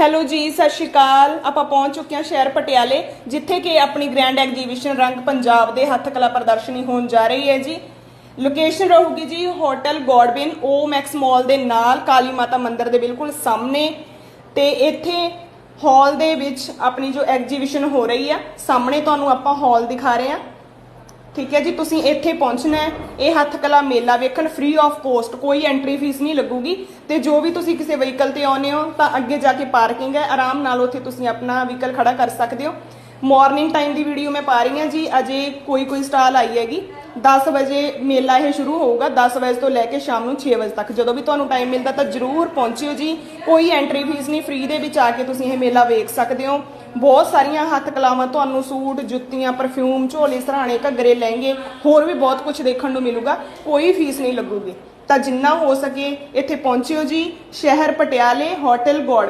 Hello ਜੀ, ਸਤਿ ਸ਼੍ਰੀ ਅਕਾਲ। ਆਪਾਂ ਪਹੁੰਚ ਚੁੱਕੇ ਹਾਂ ਸ਼ਹਿਰ ਪਟਿਆਲੇ, ਜਿੱਥੇ ਕਿ ਆਪਣੀ ਗ੍ਰੈਂਡ ਐਗਜੀਬਿਸ਼ਨ ਰੰਗ ਪੰਜਾਬ ਦੇ ਹੱਥ ਕਲਾ ਪ੍ਰਦਰਸ਼ਨੀ ਹੋਣ ਜਾ ਰਹੀ ਹੈ ਜੀ। ਲੋਕੇਸ਼ਨ ਰਹੂਗੀ ਜੀ ਹੋਟਲ ਗੋਡਬਿਨ ਓ ਮੈਕਸ ਮਾਲ ਦੇ ਨਾਲ ਕਾਲੀ ਮਾਤਾ ਮੰਦਿਰ ਦੇ ਬਿਲਕੁਲ ਸਾਹਮਣੇ। ਤੇ ਇੱਥੇ ਹਾਲ ਦੇ ਵਿੱਚ ਆਪਣੀ ਜੋ ਐਗਜੀਬਿਸ਼ਨ ਹੋ ਰਹੀ ਆ, ਸਾਹਮਣੇ ਤੁਹਾਨੂੰ ਆਪਾਂ ਹਾਲ ਦਿਖਾ ਰਹੇ ਹਾਂ। ਠੀਕ ਹੈ ਜੀ, ਤੁਸੀਂ ਇੱਥੇ ਪਹੁੰਚਣਾ ਹੈ। ਇਹ ਹੱਥ ਕਲਾ ਮੇਲਾ ਵੇਖਣ ਫ੍ਰੀ ਆਫ ਕੋਸਟ ਕੋਈ ਐਂਟਰੀ ਫੀਸ ਨਹੀਂ ਲੱਗੂਗੀ। ਤੇ ਜੋ ਵੀ ਤੁਸੀਂ ਕਿਸੇ ਵਹੀਕਲ ਤੇ ਆਉਨੇ ਹੋ, ਤਾਂ ਅੱਗੇ ਜਾ ਕੇ ਪਾਰਕਿੰਗ ਹੈ। ਆਰਾਮ ਨਾਲ ਉੱਥੇ ਤੁਸੀਂ ਆਪਣਾ ਵਹੀਕਲ ਖੜਾ ਕਰ ਸਕਦੇ ਹੋ। ਮਾਰਨਿੰਗ ਟਾਈਮ ਦੀ ਵੀਡੀਓ ਮੈਂ ਪਾ ਰਹੀ ਹਾਂ ਜੀ। ਅਜੇ ਕੋਈ ਕੋਈ ਸਟਾਲ ਆਈ ਹੈਗੀ। 10 ਵਜੇ ਮੇਲਾ ਇਹ ਸ਼ੁਰੂ ਹੋਊਗਾ। 10 ਵਜੇ ਤੋਂ ਲੈ ਕੇ ਸ਼ਾਮ ਨੂੰ 6 ਵਜੇ ਤੱਕ। ਜਦੋਂ ਵੀ ਤੁਹਾਨੂੰ ਟਾਈਮ ਮਿਲਦਾ ਤਾਂ ਜਰੂਰ ਪਹੁੰਚਿਓ ਜੀ। ਕੋਈ ਐਂਟਰੀ ਫੀਸ ਨਹੀਂ ਫ੍ਰੀ ਦੇ ਵਿੱਚ ਆ ਕੇ ਤੁਸੀਂ ਇਹ ਮੇਲਾ ਵੇਖ ਸਕਦੇ ਹੋ। ਬਹੁਤ ਸਾਰੀਆਂ ਹੱਥ ਕਲਾਵਾਂ ਤੁਹਾਨੂੰ ਸੂਟ, ਜੁੱਤੀਆਂ ਪਰਫਿਊਮ ਝੋਲੇ, ਸਰਾਣੇ, ਘੱਗਰੇ, ਲਹਿੰਗੇ, ਹੋਰ ਵੀ ਬਹੁਤ ਕੁਝ ਦੇਖਣ ਨੂੰ ਮਿਲੂਗਾ। ਕੋਈ ਫੀਸ ਨਹੀਂ ਲੱਗੂਗੀ। ਤਾਂ ਜਿੰਨਾ ਹੋ ਸਕੇ ਇੱਥੇ ਪਹੁੰਚਿਓ ਜੀ, ਸ਼ਹਿਰ ਪਟਿਆਲੇ ਹੋਟਲ ਗੋਡ